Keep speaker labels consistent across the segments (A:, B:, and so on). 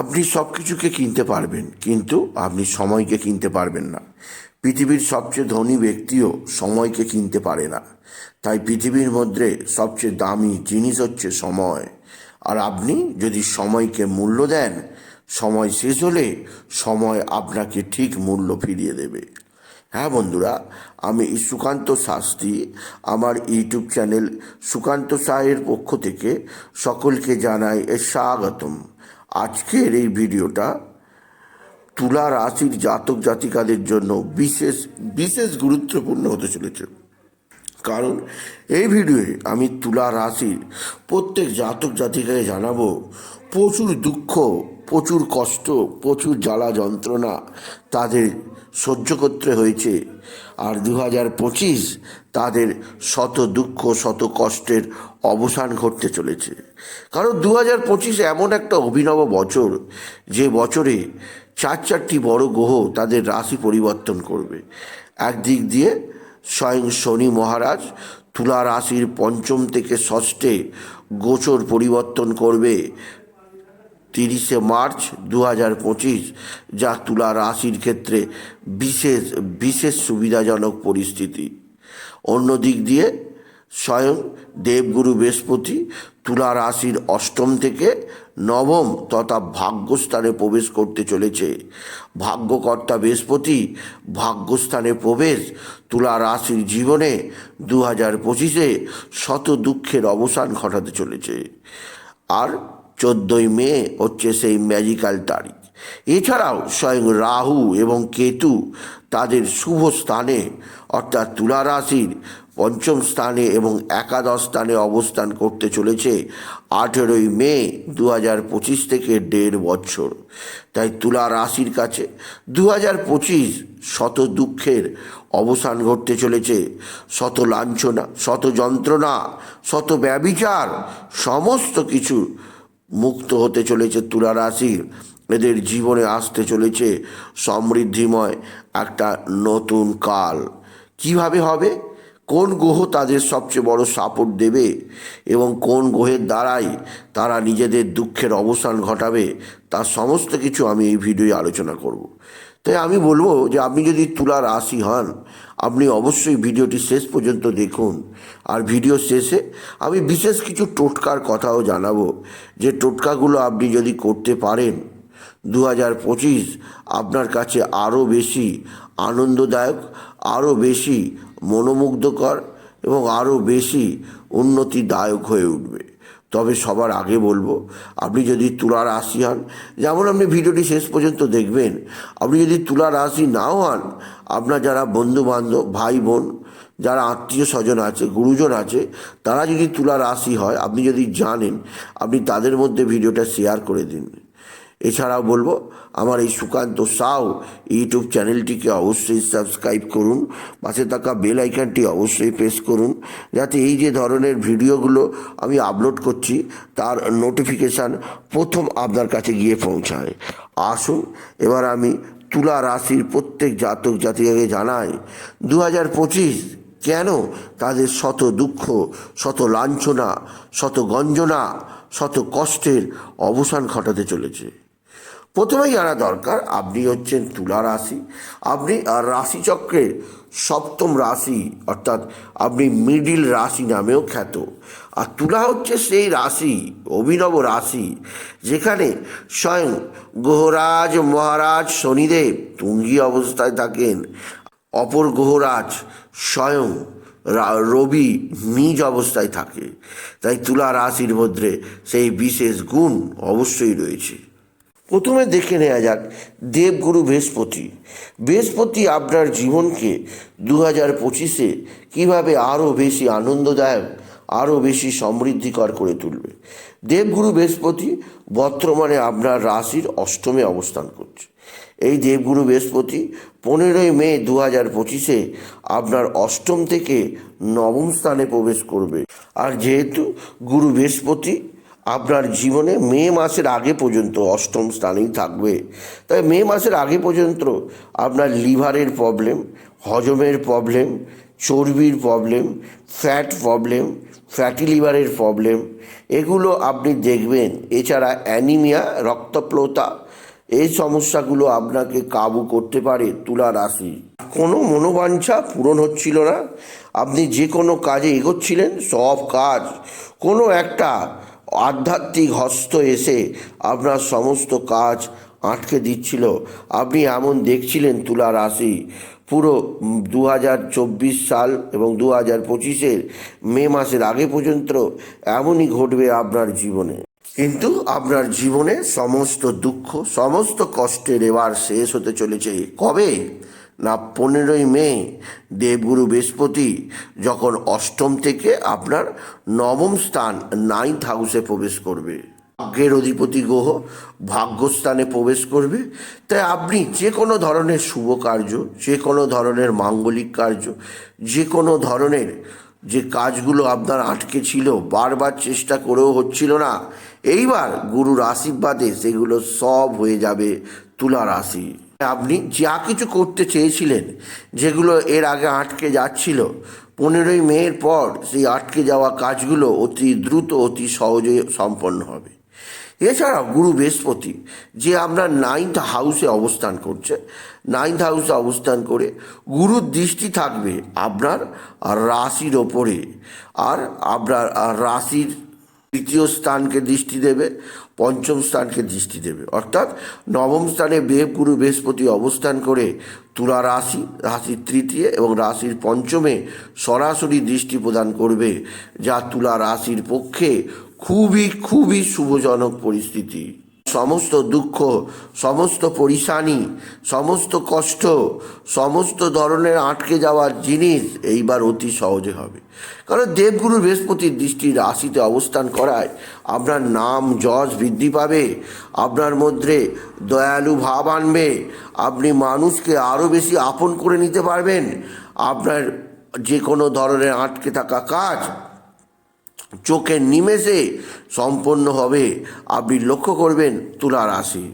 A: আপনি সব কিছুকে কিনতে পারবেন, কিন্তু আপনি সময়কে কিনতে পারবেন না। পৃথিবীর সবচেয়ে ধনী ব্যক্তিও সময়কে কিনতে পারে না। তাই পৃথিবীর মধ্যে সবচেয়ে দামি জিনিস হচ্ছে সময়। আর আপনি যদি সময়কে মূল্য দেন, সময় শেষ হলে সময় আপনাকে ঠিক মূল্য ফিরিয়ে দেবে। হ্যাঁ বন্ধুরা, আমি সুকান্ত শাস্ত্রী, আমার ইউটিউব চ্যানেল সুকান্ত সাহের পক্ষ থেকে সকলকে জানাই স্বাগতম। আজকের এই ভিডিওটা তুলা রাশির জাতক জাতিকাদের জন্য বিশেষ বিশেষ গুরুত্বপূর্ণ হতে চলেছে। কারণ এই ভিডিওয়ে আমি তুলা রাশির প্রত্যেক জাতক জাতিকাকে জানাব প্রচুর দুঃখ প্রচুর কষ্ট, প্রচুর জ্বালা যন্ত্রণা তাদের সহ্য করতে হয়েছে। আর দু হাজার পঁচিশ তাদের শত দুঃখ, শত কষ্টের অবসান ঘটতে চলেছে। কারণ দু হাজার পঁচিশ এমন একটা অভিনব বছর, যে বছরে চার চারটি বড় গ্রহ তাদের রাশি পরিবর্তন করবে। একদিক দিয়ে স্বয়ং শনি মহারাজ তুলা রাশির পঞ্চম থেকে ষষ্ঠে গোচর পরিবর্তন করবে। তিরিশে মার্চ দু হাজার পঁচিশ, যা তুলা রাশির ক্ষেত্রে বিশেষ বিশেষ সুবিধাজনক পরিস্থিতি। অন্য দিক দিয়ে স্বয়ং দেবগুরু বৃহস্পতি তুলা রাশির অষ্টম থেকে নবম তথা ভাগ্যস্থানে প্রবেশ করতে চলেছে। ভাগ্যকর্তা বৃহস্পতি ভাগ্যস্থানে প্রবেশ তুলা রাশির জীবনে দু হাজার পঁচিশে শত দুঃখের অবসান ঘটাতে চলেছে। আর চোদ্দোই মে হচ্ছে সেই ম্যাজিক্যাল তারিখ। এছাড়াও স্বয়ং রাহু এবং কেতু তাদের শুভ স্থানে, অর্থাৎ তুলা রাশির পঞ্চম স্থানে এবং একাদশ স্থানে অবস্থান করতে চলেছে আঠেরোই মে দু হাজার পঁচিশ থেকে দেড় বছর। তাই তুলা রাশির কাছে দু হাজার পঁচিশ শত দুঃখের অবসান ঘটতে চলেছে। শত লাঞ্ছনা, শত যন্ত্রণা, শত ব্যবিচার, সমস্ত কিছু মুক্ত হতে চলেছে তুলা রাশির এদের জীবনে আসতে চলেছে সমৃদ্ধিময় একটা নতুন কাল। কীভাবে হবে? কোন গ্রহ তাদের সবচেয়ে বড় সাপোর্ট দেবে? এবং কোন গ্রহের দ্বারাই তারা নিজেদের দুঃখের অবসান ঘটাবে? তার সমস্ত কিছু আমি এই ভিডিওয়ে আলোচনা করব। তাই আমি বলব যে আপনি যদি তুলা রাশি হন, আপনি অবশ্যই ভিডিওটি শেষ পর্যন্ত দেখুন। আর ভিডিও শেষে আমি বিশেষ কিছু টোটকার কথাও জানাব। যে টোটকাগুলো আপনি যদি করতে পারেন দু হাজার পঁচিশ আপনার কাছে আরও বেশি আনন্দদায়ক, আরও বেশি মনোমুগ্ধকর এবং আরও বেশি উন্নতিদায়ক হয়ে উঠবে। তবে সবার আগে বলব, আপনি যদি তুলা রাশি হন, যেমন আপনি ভিডিওটি শেষ পর্যন্ত দেখবেন, আপনি যদি তুলা রাশি নাও হন, আপনার যারা বন্ধু বান্ধব ভাই বোন যারা আত্মীয় স্বজন আছে, গুরুজন আছে, তারা যদি তুলা রাশি হয়, আপনি যদি জানেন, আপনি তাদের মধ্যে ভিডিওটা শেয়ার করে দিন। এছাড়াও বলব, আমার এই সুকান্ত সাউ ইউটিউব চ্যানেলটিকে অবশ্যই সাবস্ক্রাইব করুন, পাশে থাকা বেল আইকনটি অবশ্যই প্রেস করুন, যাতে এই যে ধরনের ভিডিওগুলো আমি আপলোড করছি, তার নোটিফিকেশান প্রথম আপনার কাছে গিয়ে পৌঁছায়। আসুন, এবার আমি তুলা রাশির প্রত্যেক জাতক জাতিকাকে জানাই দু হাজার পঁচিশ কেন তাদের শত দুঃখ, শত লাঞ্ছনা, শত গঞ্জনা, শত কষ্টের অবসান ঘটাতে চলেছে? প্রথমেই জানা দরকার, আপনি হচ্ছেন তুলা রাশি। আপনি রাশিচক্রের সপ্তম রাশি, অর্থাৎ আপনি মিডিল রাশি নামেও খ্যাত। আর তুলা হচ্ছে সেই রাশি, অভিনব রাশি, যেখানে স্বয়ং গ্রহরাজ, মহারাজ, শনিদেব তুঙ্গি অবস্থায় থাকেন। অপর গ্রহরাজ স্বয়ং রবি নিজ অবস্থায় থাকে। তাই তুলা রাশির মধ্যে সেই বিশেষ গুণ অবশ্যই রয়েছে। প্রথমে দেখে নেওয়া যাক দেবগুরু বৃহস্পতি। বৃহস্পতি আপনার জীবনকে দু হাজার পঁচিশে কীভাবে আরও বেশি আনন্দদায়ক, আরও বেশি সমৃদ্ধিকর করে তুলবে। দেবগুরু বৃহস্পতি বর্তমানে আপনার রাশির অষ্টমে অবস্থান করছে। এই দেবগুরু বৃহস্পতি পনেরোই মে দু হাজার পঁচিশে আপনার অষ্টম থেকে নবম স্থানে প্রবেশ করবে। আর যেহেতু গুরু বৃহস্পতি আপনার জীবনে মে মাসের আগে পর্যন্ত অষ্টম স্থানেই থাকবে। তাই মে মাসের আগে পর্যন্ত আপনার লিভারের প্রবলেম, হজমের প্রবলেম, চর্বির প্রবলেম, ফ্যাট প্রবলেম, ফ্যাটি লিভারের প্রবলেম, এগুলো আপনি দেখবেন। এছাড়া অ্যানিমিয়া রক্তপ্লতা এই সমস্যাগুলো আপনাকে কাবু করতে পারে তুলা রাশি। কোনো মনোবাঞ্ছা পূরণ হচ্ছিল না। আপনি যে কোনো কাজে এগোচ্ছিলেন, সব কাজ। কোনো একটা আধ্যাত্মিক হস্ত এসে আপনার সমস্ত কাজ আটকে দিচ্ছিল। আপনি এমন দেখছিলেন তুলা রাশি। পুরো দু হাজার চব্বিশ সাল এবং দু হাজার পঁচিশের মে মাসের আগে পর্যন্ত এমনই ঘটবে আপনার জীবনে। কিন্তু আপনার জীবনে সমস্ত দুঃখ, সমস্ত কষ্টের এবার শেষ হতে চলেছে। কবে? না পনেরোই মে, দেবগুরু বৃহস্পতি, যখন অষ্টম থেকে আপনার নবম স্থান নাইন্থ হাউসে প্রবেশ করবে। ভাগ্যের অধিপতি গ্রহ ভাগ্যস্থানে প্রবেশ করবে। তাই আপনি যে কোনো ধরনের শুভ কার্য, যে কোনো ধরনের মাঙ্গলিক কার্য, যে কোনো ধরনের যে কাজগুলো আপনার আটকে ছিল, বারবার চেষ্টা করেও হচ্ছিল না, এইবার গুরুর আশীর্বাদে সেগুলো সব হয়ে যাবে তুলা রাশি আপনি যা কিছু করতে চেয়েছিলেন, যেগুলো এর আগে আটকে যাচ্ছিল, পনেরোই মের পর সেই আটকে যাওয়া কাজগুলো অতি দ্রুত, অতি সহজে সম্পন্ন হবে। এছাড়াও গুরু বৃহস্পতি, যে আপনার নাইন্থ হাউসে অবস্থান করছে নাইন্থ হাউসে অবস্থান করে গুরুর দৃষ্টি থাকবে আপনার রাশির ওপরে, আর আপনার রাশির তৃতীয় স্থানকে দৃষ্টি দেবে, পঞ্চম স্থানকে দৃষ্টি দেবে। অর্থাৎ নবম স্থানে দেবগুরু বৃহস্পতি অবস্থান করে তুলা রাশি, রাশির তৃতীয় এবং রাশির পঞ্চমে সরাসরি দৃষ্টি প্রদান করবে, যা তুলা রাশির পক্ষে খুবই খুবই শুভজনক পরিস্থিতি। সমস্ত দুঃখ, সমস্ত পরিশানি, সমস্ত কষ্ট, সমস্ত ধরনের আটকে যাওয়ার জিনিস এইবার অতি সহজে হবে। কারণ দেবগুরু বৃহস্পতির দৃষ্টি রাশিতে অবস্থান করায় আপনার নাম যশ বৃদ্ধি পাবে, আপনার মধ্যে দয়ালু ভাব আনবে, আপনি মানুষকে আরও বেশি আপন করে নিতে পারবেন, আপনার যে কোনো ধরনের আটকে থাকা কাজ চোখের নিমেষে সম্পন্ন হবে। আপনি লক্ষ্য করবেন তুলা রাশি।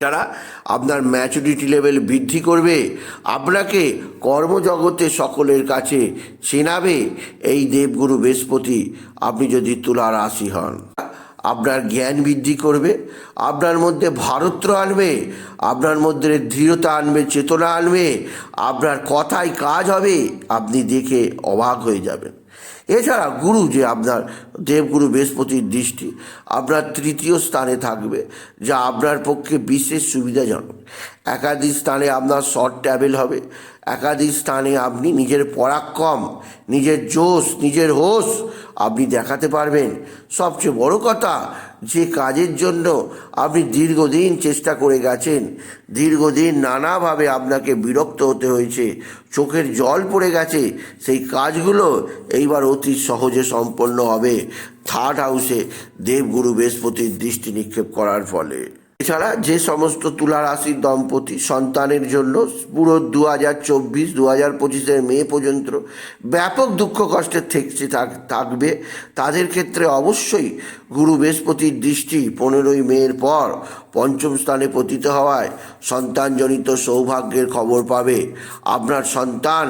A: যারা আপনার ম্যাচুরিটি লেভেল বৃদ্ধি করবে, আপনাকে কর্মজগতে সকলের কাছে চেনাবে, এই দেবগুরু বৃহস্পতি আপনি যদি তুলা রাশি হন, আপনার জ্ঞান বৃদ্ধি করবে, আপনার মধ্যে ভারত্র আনবে, আপনার মধ্যে দৃঢ়তা আনবে, চেতনা আনবে, আপনার কথায় কাজ হবে, আপনি দেখে অবাক হয়ে যাবেন। এছাড়া গুরু যে আপনার দেবগুরু বৃহস্পতির দৃষ্টি, আপনার তৃতীয় স্থানে থাকবে, যা আপনার পক্ষে বিশেষ সুবিধাজনক। একাধিক স্থানে আপনার শর্ট ট্যাবেল হবে, একাধিক স্থানে আপনি নিজের পরাক্রম, নিজের জোশ, নিজের হোশ আপনি দেখাতে পারবেন। সবচেয়ে বড় কথা যে কাজের জন্য আপনি দীর্ঘদিন চেষ্টা করে গেছেন, দীর্ঘদিন নানাভাবে আপনাকে বিরক্ত হতে হয়েছে, চোখের জল পড়ে গেছে, সেই কাজগুলো এইবার অতি সহজে সম্পন্ন হবে। থার্ড হাউসে দেবগুরু বৃহস্পতির দৃষ্টি নিক্ষেপ করার ফলে। এছাড়া যে সমস্ত তুলা রাশির দম্পতি সন্তানের জন্য পুরো দু হাজার চব্বিশ দু হাজার পঁচিশের মে পর্যন্ত ব্যাপক দুঃখ কষ্টের থেকে, থাক- থাকবে, তাদের ক্ষেত্রে অবশ্যই গুরু বৃহস্পতির দৃষ্টি পনেরোই মেয়ের পর পঞ্চম স্থানে পতিত হওয়ায় সন্তানজনিত সৌভাগ্যের খবর পাবে। আপনার সন্তান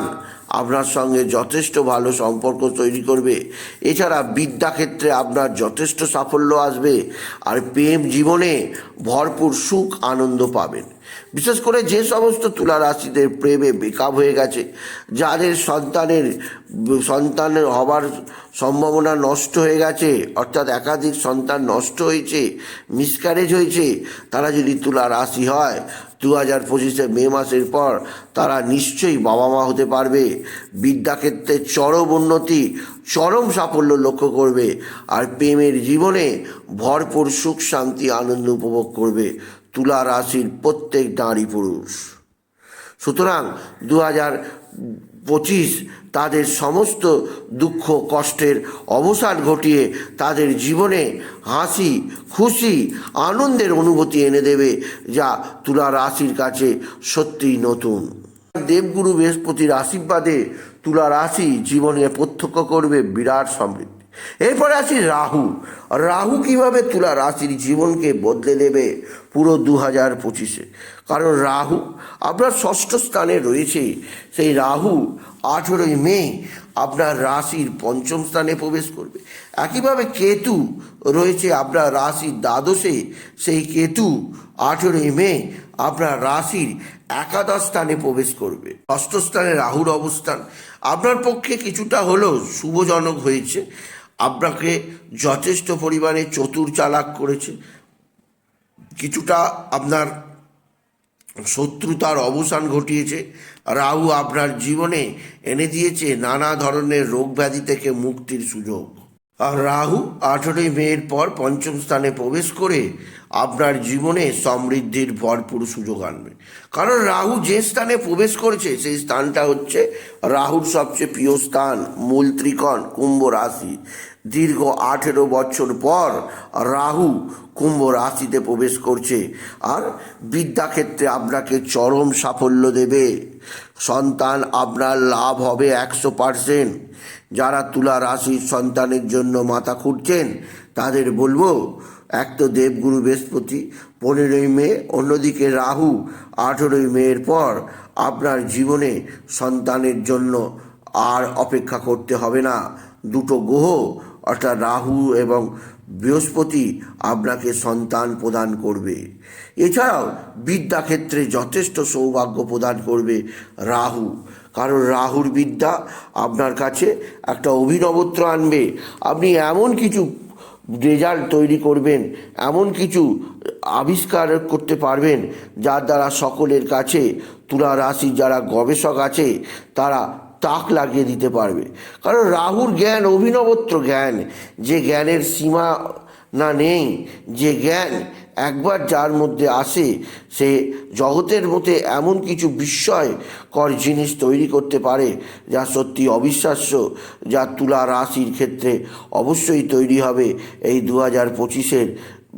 A: আপনার সঙ্গে যথেষ্ট ভালো সম্পর্ক তৈরি করবে। এছাড়া বিদ্যাক্ষেত্রে আপনার যথেষ্ট সাফল্য আসবে আর প্রেম জীবনে ভরপুর সুখ আনন্দ পাবেন। বিশেষ করে যে সমস্ত তুলা রাশিদের প্রেমে বেকাব হয়ে গেছে, যাদের সন্তানের সন্তানের হবার সম্ভাবনা নষ্ট হয়ে গেছে, অর্থাৎ একাধিক সন্তান নষ্ট হয়েছে মিসক্যারেজ হয়েছে, তারা যদি তুলা রাশি হয় দু হাজার পঁচিশে মে মাসের পর তারা নিশ্চয়ই বাবা মা হতে পারবে। বিদ্যাক্ষেত্রে চরম উন্নতি, চরম সাফল্য লক্ষ্য করবে, আর প্রেমের জীবনে ভরপুর সুখ শান্তি আনন্দ উপভোগ করবে। তুলা রাশির প্রত্যেক নারী পুরুষ। সুতরাং দু হাজার পঁচিশ তাদের সমস্ত দুঃখ, কষ্টের অবসান ঘটিয়ে তাদের জীবনে হাসি, খুশি, আনন্দের অনুভূতি এনে দেবে যা তুলা রাশির কাছে সত্যিই নতুন। দেবগুরু বৃহস্পতির আশীর্বাদে তুলা রাশি জীবনে প্রত্যক্ষ করবে বিরাট সমৃদ্ধি। এরপরে আসি রাহু। রাহু কীভাবে তুলা রাশির জীবনকে বদলে দেবে? পুরো দু হাজার পঁচিশে। কারণ রাহু, আপনার ষষ্ঠ স্থানে রয়েছে। সেই রাহু আঠেরোই মে আপনার রাশির পঞ্চম স্থানে প্রবেশ করবে। একইভাবে কেতু রয়েছে আপনার রাশির দ্বাদশে। সেই কেতু আঠেরোই মে আপনার রাশির একাদশ স্থানে প্রবেশ করবে। ষষ্ঠ স্থানে রাহুর অবস্থান। আপনার পক্ষে কিছুটা হলেও শুভজনক হয়েছে। আপনাকে যথেষ্ট পরিমাণে চতুর চালাক করেছে। কিছুটা আপনার শত্রুতার অবসান ঘটিয়েছে। রাহু আপনার জীবনে এনে দিয়েছে নানা ধরনের রোগ ব্যাধি থেকে মুক্তির সুযোগ। আর রাহু আঠেরোই মেয়ের পর পঞ্চম স্থানে প্রবেশ করে আপনার জীবনে সমৃদ্ধির ভরপুর সুযোগ আনবে। কারণ রাহু যে স্থানে প্রবেশ করেছে, সেই স্থানটা হচ্ছে রাহুর সবচেয়ে প্রিয় স্থান, মূল ত্রিকোণ, কুম্ভ রাশি। দীর্ঘ আঠেরো বছর পর রাহু কুম্ভ রাশিতে প্রবেশ করছে। আর বিদ্যাক্ষেত্রে আপনাকে চরম সাফল্য দেবে। সন্তান আপনার লাভ হবে একশো পারসেন্ট। যারা তুলা রাশির সন্তানের জন্য মাথা খুঁটছেন তাদের বলব, এক তো দেবগুরু বৃহস্পতি পনেরোই মে, অন্যদিকে রাহু আঠেরোই মেয়ের পর আপনার জীবনে সন্তানের জন্য আর অপেক্ষা করতে হবে না। দুটো গ্রহ অর্থাৎ রাহু এবং বৃহস্পতি আপনাকে সন্তান প্রদান করবে। এছাড়াও বিদ্যাক্ষেত্রে যথেষ্ট সৌভাগ্য প্রদান করবে রাহু। কারণ রাহুর বিদ্যা আপনার কাছে একটা অভিনবত্ব আনবে। আপনি এমন কিছু রেজাল্ট তৈরি করবেন, এমন কিছু আবিষ্কার করতে পারবেন যার দ্বারা সকলের কাছে তুলা রাশির যারা গবেষক আছে, তারা তাক লাগিয়ে দিতে পারবে। কারণ রাহুর জ্ঞান, অভিনবত্র জ্ঞান, যে জ্ঞানের সীমা না নেই, যে জ্ঞান একবার যার মধ্যে আসে, সে জগতের মধ্যে এমন কিছু বিস্ময়কর জিনিস তৈরি করতে পারে, যা সত্যি অবিশ্বাস্য, যা তুলা রাশির ক্ষেত্রে অবশ্যই তৈরি হবে এই দু হাজার পঁচিশের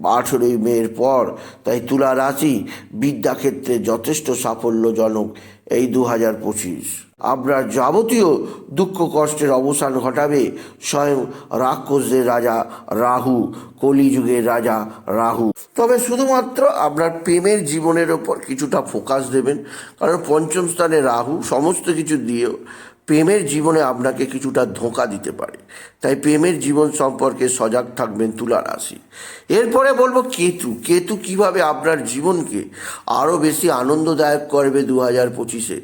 A: আঠেরোই মেয়ের পর। তাই তুলা রাশি বিদ্যাক্ষেত্রে যথেষ্ট সাফল্যজনক এই দু হাজার পঁচিশ। আপনার যাবতীয় দুঃখ কষ্টের অবসান ঘটাবে স্বয়ং রাক্ষসদের রাজা রাহু, কলিযুগের রাজা রাহু। তবে শুধুমাত্র আপনার প্রেমের জীবনের ওপর কিছুটা ফোকাস দেবেন, কারণ পঞ্চম স্থানে রাহু, সমস্ত কিছু দিয়েও প্রেমের জীবনে আপনাকে কিছুটা ধোঁকা দিতে পারে। তাই প্রেমের জীবন সম্পর্কে সজাগ থাকবেন তুলা রাশি। এরপরে বলব কেতু। কেতু কীভাবে আপনার জীবনকে আরও বেশি আনন্দদায়ক করবে দু হাজার পঁচিশে?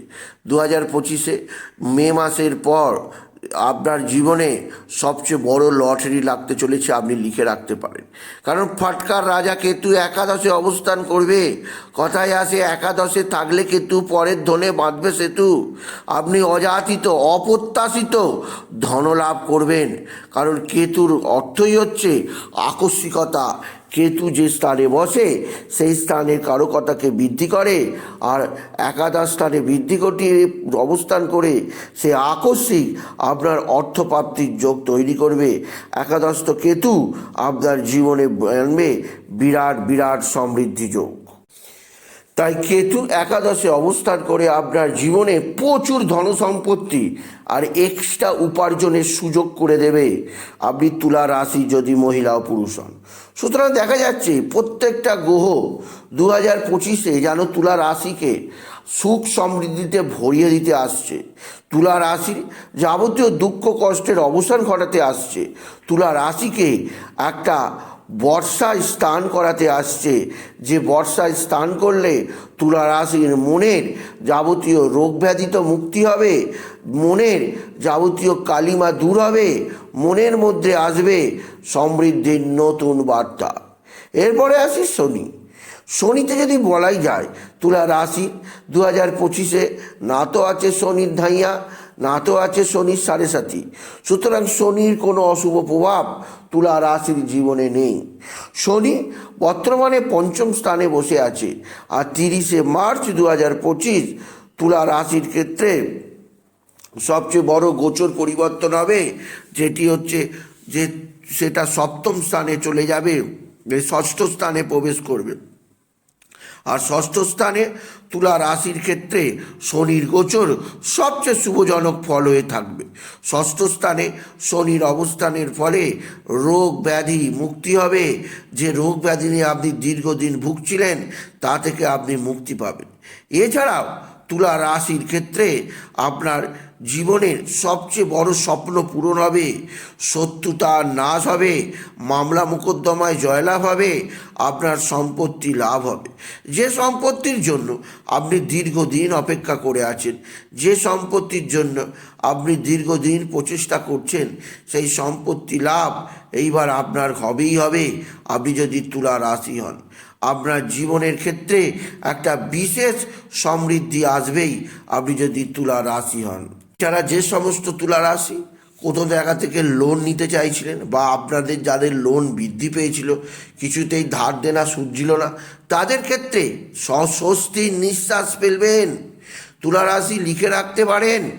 A: দু হাজার পঁচিশে মে মাসের পর আপনার জীবনে সবচেয়ে বড় লটারি লাগতে চলেছে, আপনি লিখে রাখতে পারেন। কারণ ফাটকার রাজা কেতু একাদশে অবস্থান করবে। কথায় আসে, একাদশে থাকলে কেতু পরের ধনে বাঁধবে সেতু। আপনি অযাচিত, অপ্রত্যাশিত ধনলাভ করবেন। কারণ কেতুর অর্থই হচ্ছে আকস্মিকতা। কেতু যে স্থানে বসে, সেই স্থানের কারকতাকে বৃদ্ধি করে আর একাদশ স্থানে বৃদ্ধি ঘটিয়ে অবস্থান করে, সে আকস্মিক আপনার অর্থপ্রাপ্তির যোগ তৈরি করবে। একাদশত কেতু আপনার জীবনে আনবে বিরাট বিরাট সমৃদ্ধি যোগ। তাই কেতু একাদশে অবস্থান করে আপনার জীবনে প্রচুর ধনসম্পত্তি আর এক্সট্রা উপার্জনের সুযোগ করে দেবে। আপনি তুলা রাশি যদি মহিলা ও পুরুষ হন। সুতরাং দেখা যাচ্ছে প্রত্যেকটা গ্রহ দু হাজার পঁচিশে যেন তুলা রাশিকে সুখ সমৃদ্ধিতে ভরিয়ে দিতে আসছে। তুলা রাশির যাবতীয় দুঃখ কষ্টের অবসান ঘটাতে আসছে। তুলা রাশিকে একটা বর্ষায় স্নান করাতে আসছে। যে বর্ষায় স্নান করলে তুলা রাশির মনের যাবতীয় রোগ ব্যাধি তো মুক্তি হবে, মনের যাবতীয় কালিমা দূর হবে, মনের মধ্যে আসবে সমৃদ্ধির নতুন বার্তা। এরপরে আসি শনি। শনিতে যদি বলাই যায় তুলা রাশি দু হাজার পঁচিশে না তো আছে শনির ধাইয়া না তো আছে শনির সাড়ে সাথী। সুতরাং শনির কোনো অশুভ প্রভাব তুলা রাশির জীবনে নেই। শনি বর্তমানে পঞ্চম স্থানে বসে আছে আর তিরিশে মার্চ দু হাজার পঁচিশ তুলা রাশির ক্ষেত্রে সবচেয়ে বড় গোচর পরিবর্তন হবে, যেটি হচ্ছে যে সেটা সপ্তম স্থানে চলে যাবে ষষ্ঠ স্থানে প্রবেশ করবে। আর ষষ্ঠ স্থানে তুলা রাশির ক্ষেত্রে শনির গোচর সবচেয়ে শুভজনক ফল হয়ে থাকবে। ষষ্ঠ স্থানে শনির অবস্থানের ফলে রোগ ব্যাধি মুক্তি হবে। যে রোগ ব্যাধি নিয়ে আপনি দীর্ঘদিন ভুগছিলেন, তা থেকে আপনি মুক্তি পাবেন। এছাড়াও তুলা রাশির ক্ষেত্রে আপনার জীবনের সবচেয়ে বড় স্বপ্ন পূরণ হবে, শত্রুতা নাশ হবে, মামলা মোকদ্দমায় জয়লাভ হবে, আপনার সম্পত্তি লাভ হবে। যে সম্পত্তির জন্য আপনি দীর্ঘদিন অপেক্ষা করে আছেন, যে সম্পত্তির জন্য আপনি দীর্ঘদিন প্রচেষ্টা করছেন, সেই সম্পত্তি লাভ এইবার আপনার হবেই হবে। আপনি যদি তুলা রাশি হন আপনার জীবনের ক্ষেত্রে একটা বিশেষ সমৃদ্ধি আসবেই আপনি যদি তুলা রাশি হন। যারা যে সমস্ত তুলা রাশি কোথাও জায়গা থেকে লোন নিতে চাইছিলেন বা আপনাদের যাদের লোন বৃদ্ধি পেয়েছিল, কিছুতেই ধার দেনা সুঝছিল না, তাদের ক্ষেত্রে সস্বস্তির নিঃশ্বাস ফেলবেন। তুলা রাশি লিখে রাখতে পারেন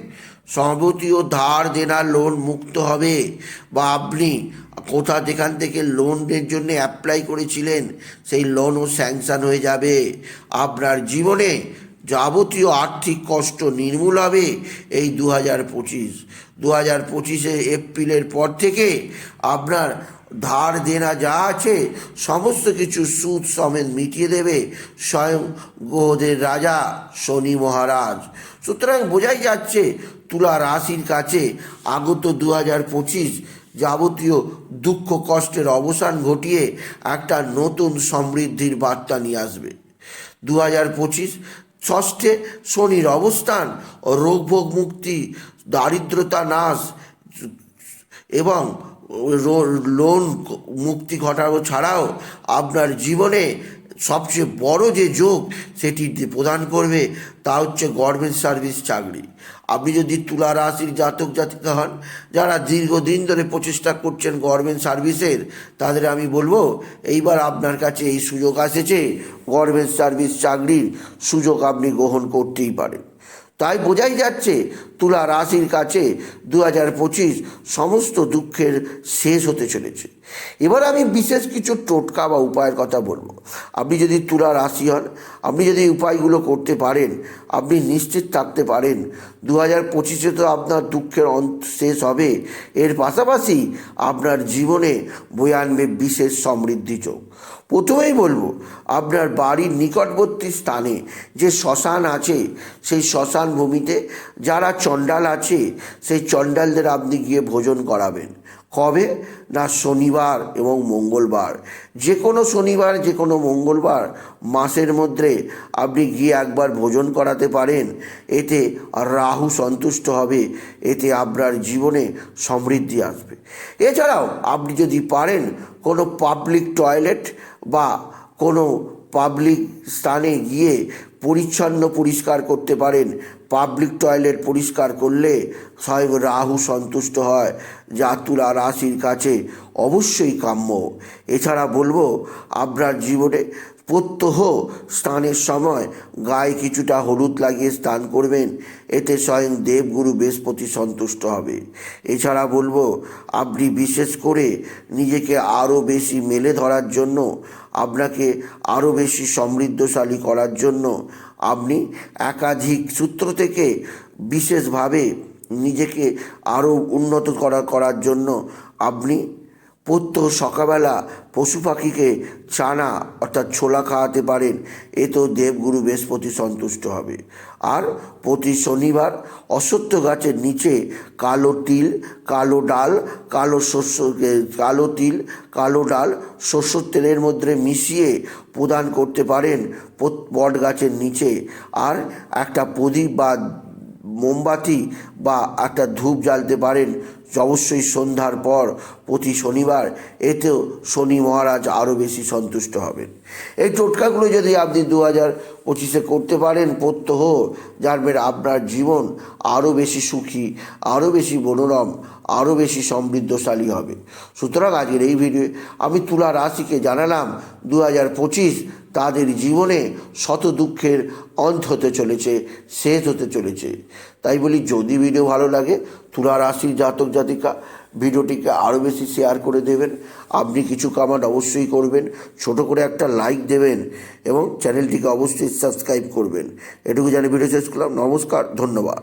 A: যাবতীয় ধার দেনা লোন মুক্ত হবে বা আপনি কোথা যেখান থেকে লোনের জন্য অ্যাপ্লাই করেছিলেন, সেই লোনও স্যাংশন হয়ে যাবে। আপনার জীবনে যাবতীয় আর্থিক কষ্ট নির্মূল হবে এই দু হাজার পঁচিশ। দু হাজার পঁচিশে এপ্রিলের পর থেকে আপনার ধার দেনা যা আছে, সমস্ত কিছু সুদ সমেত মিটিয়ে দেবে স্বয়ং গ্রহদের রাজা শনি মহারাজ। সুতরাং বোঝাই যাচ্ছে, তুলা রাশির কাছে আগত দু হাজার পঁচিশ যাবতীয় দুঃখ, কষ্টের অবসান ঘটিয়ে একটা নতুন সমৃদ্ধির বার্তা নিয়ে আসবে। দু হাজার পঁচিশ ষষ্ঠে শনির অবস্থান, রোগভোগ মুক্তি, দারিদ্রতা নাশ এবং লোন মুক্তি ঘটানো ছাড়াও আপনার জীবনে সবচেয়ে বড় যে যোগ সেটি প্রদান করবে, তা হচ্ছে গভর্নমেন্ট সার্ভিস চাকরি। আপনি যদি তুলা রাশির জাতক জাতিকা হন, যারা দীর্ঘদিন ধরে প্রচেষ্টা করছেন গভর্নমেন্ট সার্ভিসের তাদের আমি বলব, এইবার আপনার কাছে এই সুযোগ আসেছে গভর্নমেন্ট সার্ভিস চাকরির সুযোগ আপনি গ্রহণ করতেই পারেন। তাই বোঝাই যাচ্ছে, তুলা রাশির কাছে দু হাজার পঁচিশ সমস্ত দুঃখের শেষ হতে চলেছে। এবার আমি বিশেষ কিছু টোটকা বা উপায়ের কথা বলব। আপনি যদি তুলা রাশি হন, আপনি যদি উপায়গুলো করতে পারেন, আপনি নিশ্চিত থাকতে পারেন। দু হাজার পঁচিশে তো আপনার দুঃখের অন্ত শেষ হবে। এর পাশাপাশি আপনার জীবনে বয়ে আনবে বিশেষ সমৃদ্ধি চোখ। প্রথমেই বলব, আপনার বাড়ির নিকটবর্তী স্থানে যে শ্মশান আছে, সেই শ্মশান ভূমিতে যারা চণ্ডাল আছে, সেই চণ্ডালদের আপনি গিয়ে ভোজন করাবেন। কবে? না শনিবার এবং মঙ্গলবার। যে কোনো শনিবার যে কোনো মঙ্গলবার মাসের মধ্যে আপনি গিয়ে একবার ভোজন করাতে পারেন। এতে রাহু সন্তুষ্ট হবে, এতে আপনার জীবনে সমৃদ্ধি আসবে। এছাড়াও আপনি যদি পারেন কোনো পাবলিক টয়লেট বা কোনো পাবলিক স্থানে গিয়ে পরিচ্ছন্ন পরিষ্কার করতে পারেন। পাবলিক টয়লেট পরিষ্কার করলে স্বয়ং রাহু সন্তুষ্ট হয় যা তুলা রাশির কাছে অবশ্যই কাম্য। এছাড়া বলব, আপনার জীবনে প্রত্যহ স্নানের সময় গায়ে কিছুটা হলুদ লাগিয়ে স্নান করবেন। এতে স্বয়ং দেবগুরু বৃহস্পতি সন্তুষ্ট হবে। এছাড়া বলব, আপনি বিশেষ করে নিজেকে আরও বেশি মেলে ধরার জন্য, আপনাকে আরও বেশি সমৃদ্ধশালী করার জন্য আপনি একাধিক সূত্র থেকে বিশেষভাবে নিজেকে আরও উন্নত করা, করার জন্য আপনি প্রত্যহ সকালবেলা পশু পাখিকে চানা, অর্থাৎ ছোলা খাওয়াতে পারেন। এ তো দেবগুরু বৃহস্পতি সন্তুষ্ট হবে। আর প্রতি শনিবার অশ্বত্থ গাছের নিচে কালো তিল, কালো ডাল, কালো শস্য কালো তিল, কালো ডাল শস্যর তেলের মধ্যে মিশিয়ে প্রদান করতে পারেন বট গাছের নিচে। আর একটা প্রদীপ বা মোমবাতি বা একটা ধূপ জ্বালতে পারেন অবশ্যই সন্ধ্যার পর প্রতি শনিবার এতেও শনি মহারাজ আরও বেশি সন্তুষ্ট হবেন। এই টোটকাগুলো যদি আপনি দু হাজার পঁচিশে করতে পারেন, প্রত্যহ জানবেন আপনার জীবন আরও বেশি সুখী, আরও বেশি মনোরম, আরও বেশি সমৃদ্ধশালী হবে। সুতরাং আজকের এই ভিডিও আমি তুলা রাশিকে জানালাম দু হাজার পঁচিশ তাদের জীবনে শত দুঃখের অন্ত হতে চলেছে শেষ হতে চলেছে। তাই বলি, যদি ভিডিও ভালো লাগে, তুলা রাশির জাতক, জাতিকা, ভিডিওটিকে আরও বেশি শেয়ার করে দেবেন। আপনি কিছু কামাট অবশ্যই করবেন, ছোট করে একটা লাইক দেবেন এবং চ্যানেলটিকে অবশ্যই সাবস্ক্রাইব করবেন। এটুকু জানি ভিডিও শেষ করলাম। নমস্কার, ধন্যবাদ।